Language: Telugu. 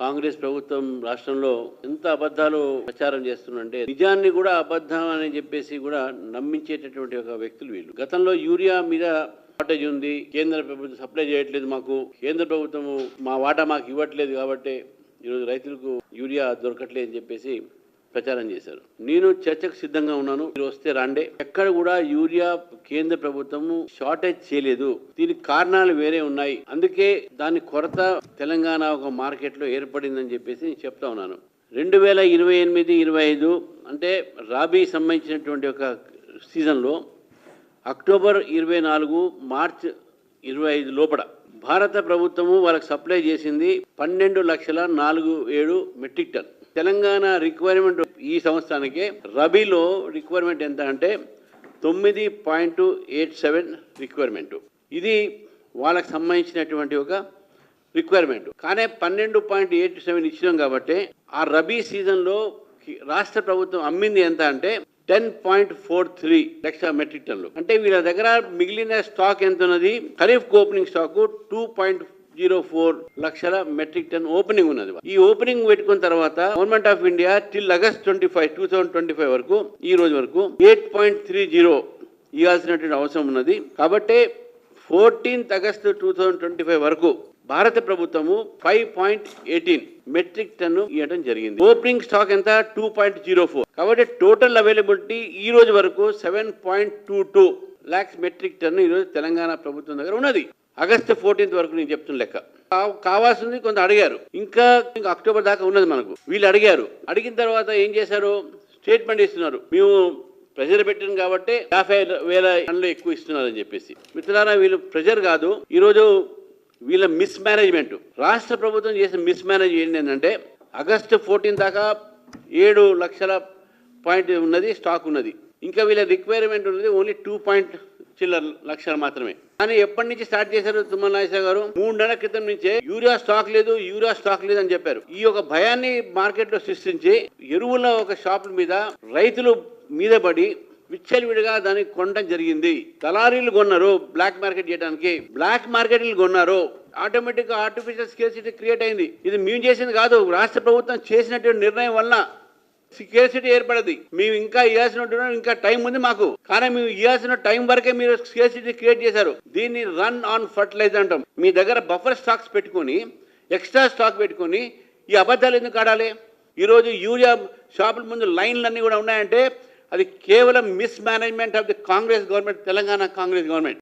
కాంగ్రెస్ ప్రభుత్వం రాష్ట్రంలో ఎంత అబద్ధాలు ప్రచారం చేస్తుందంటే నిజాన్ని కూడా అబద్ధం అని చెప్పేసి కూడా నమ్మించేటటువంటి ఒక వ్యక్తులు వీళ్ళు. గతంలో యూరియా మీద షార్టేజ్ ఉంది కేంద్ర ప్రభుత్వం సప్లై చేయట్లేదు మాకు కేంద్ర ప్రభుత్వం మా వాటా మాకు ఇవ్వట్లేదు కాబట్టి ఈరోజు రైతులకు యూరియా దొరకట్లేదు అని చెప్పేసి ప్రచారం చేశారు. నేను చర్చకు సిద్ధంగా ఉన్నాను. మీరు వస్తే రాండే. ఎక్కడ కూడా యూరియా కేంద్ర ప్రభుత్వము షార్టేజ్ చేయలేదు. దీనికి కారణాలు వేరే ఉన్నాయి. అందుకే దాని కొరత తెలంగాణ ఒక మార్కెట్లో ఏర్పడిందని చెప్పేసి నేను చెప్తా ఉన్నాను. రెండు వేల ఇరవై ఎనిమిది ఇరవై ఐదు అంటే రాబీ సంబంధించినటువంటి ఒక సీజన్లో అక్టోబర్ ఇరవై నాలుగు మార్చ్ ఇరవై ఐదు లోపల భారత ప్రభుత్వము వాళ్ళకి సప్లై చేసింది పన్నెండు లక్షల నాలుగు ఏడు మెట్రిక్ టన్. తెలంగాణ రిక్వైర్మెంట్ ఈ సంవత్సరానికి రబీలో రిక్వైర్మెంట్ ఎంత అంటే తొమ్మిది పాయింట్ ఎయిట్ సెవెన్ రిక్వైర్మెంట్ ఇది వాళ్ళకి సంబంధించినటువంటి ఒక రిక్వైర్మెంట్ కానీ పన్నెండు పాయింట్ ఎయిట్ సెవెన్ ఇచ్చినాం కాబట్టి ఆ రబీ సీజన్లో రాష్ట్ర ప్రభుత్వం అమ్మింది ఎంత అంటే ten point four three lakh metric టన్లు అంటే వీళ్ళ దగ్గర మిగిలిన స్టాక్ ఎంత ఉన్నది? Kharif opening stock two point zero four లక్షల మెట్రిక్ టన్ ఓపెనింగ్ ఉన్నది. ఈ ఓపెనింగ్ పెట్టుకున్న తర్వాత government of India till August twenty five two thousand twenty five వరకు ఈ రోజు వరకు ఎయిట్ పాయింట్ త్రీ జీరో ఇవ్వాల్సినటువంటి అవసరం ఉన్నది. కాబట్టి fourteenth August two thousand twenty five వరకు భారత ప్రభుత్వము five point eighteen metric ton ఇవ్వడం జరిగింది. ఓపెనింగ్ స్టాక్ ఎంత? Two point zero four. కాబట్టి టోటల్ అవైలబిలిటీ ఈ రోజు వరకు seven point two two lakhs metric ton ఈరోజు తెలంగాణ ప్రభుత్వం దగ్గర ఉన్నది. ఆగస్టు ఫోర్టీన్త్ వరకు నేను చెప్తున్న లెక్క. కావాల్సింది కొంత అడిగారు. ఇంకా ఇంకా అక్టోబర్ దాకా ఉన్నది మనకు. వీళ్ళు అడిగారు. అడిగిన తర్వాత ఏం చేశారు? స్టేట్మెంట్ ఇస్తున్నారు. మేము ప్రెజర్ పెట్టిన కాబట్టి యాభై వేల టన్నులు ఎక్కువ ఇస్తున్నారని చెప్పేసి. మిత్రులారా వీళ్ళు ప్రెజర్ కాదు. ఈరోజు వీళ్ళ మిస్ మేనేజ్మెంట్ రాష్ట్ర ప్రభుత్వం చేసిన మిస్ మేనేజ్ ఏంటంటే ఆగస్టు ఫోర్టీన్ దాకా ఏడు లక్షల పాయింట్ ఉన్నది స్టాక్ ఉన్నది. ఇంకా వీళ్ళ రిక్వైర్మెంట్ ఉన్నది ఓన్లీ టూ పాయింట్ చిల్లర లక్షలు మాత్రమే. కానీ ఎప్పటి నుంచి స్టార్ట్ చేశారు తుమ్మల నాగేశ్వర గారు? మూడు నెలల క్రితం నుంచే యూరియా స్టాక్ లేదు యూరియా స్టాక్ లేదు అని చెప్పారు. ఈ యొక్క భయాన్ని మార్కెట్లో సృష్టించి ఎరువుల ఒక షాపుల మీద రైతులు మీద పడి విచ్చలవిడిగా దాన్ని కొనడం జరిగింది. దళారీలు కొన్నారు బ్లాక్ మార్కెట్ చేయడానికి. బ్లాక్ మార్కెట్లు కొన్నారు. ఆటోమేటిక్ ఆర్టిఫిషియల్ స్కేసిటీ క్రియేట్ అయింది. ఇది మేము చేసింది కాదు రాష్ట్ర ప్రభుత్వం చేసినటువంటి నిర్ణయం వల్ల స్కేసిటీ ఏర్పడది. మేము ఇంకా ఇవ్వాల్సిన ఇంకా టైం ఉంది మాకు. కానీ మేము ఇవ్వాల్సిన టైం వరకే మీరు స్కేసిటీ క్రియేట్ చేశారు. దీన్ని రన్ ఆన్ ఫర్టిలైజర్ అంటాం. మీ దగ్గర బఫర్ స్టాక్స్ పెట్టుకొని ఎక్స్ట్రా స్టాక్ పెట్టుకొని ఈ అబద్ధాలు ఎందుకు ఆడాలి? ఈరోజు యూరియా షాపుల ముందు లైన్లు అన్నీ కూడా ఉన్నాయంటే అది కేవలం mismanagement of the Congress government Telangana Congress government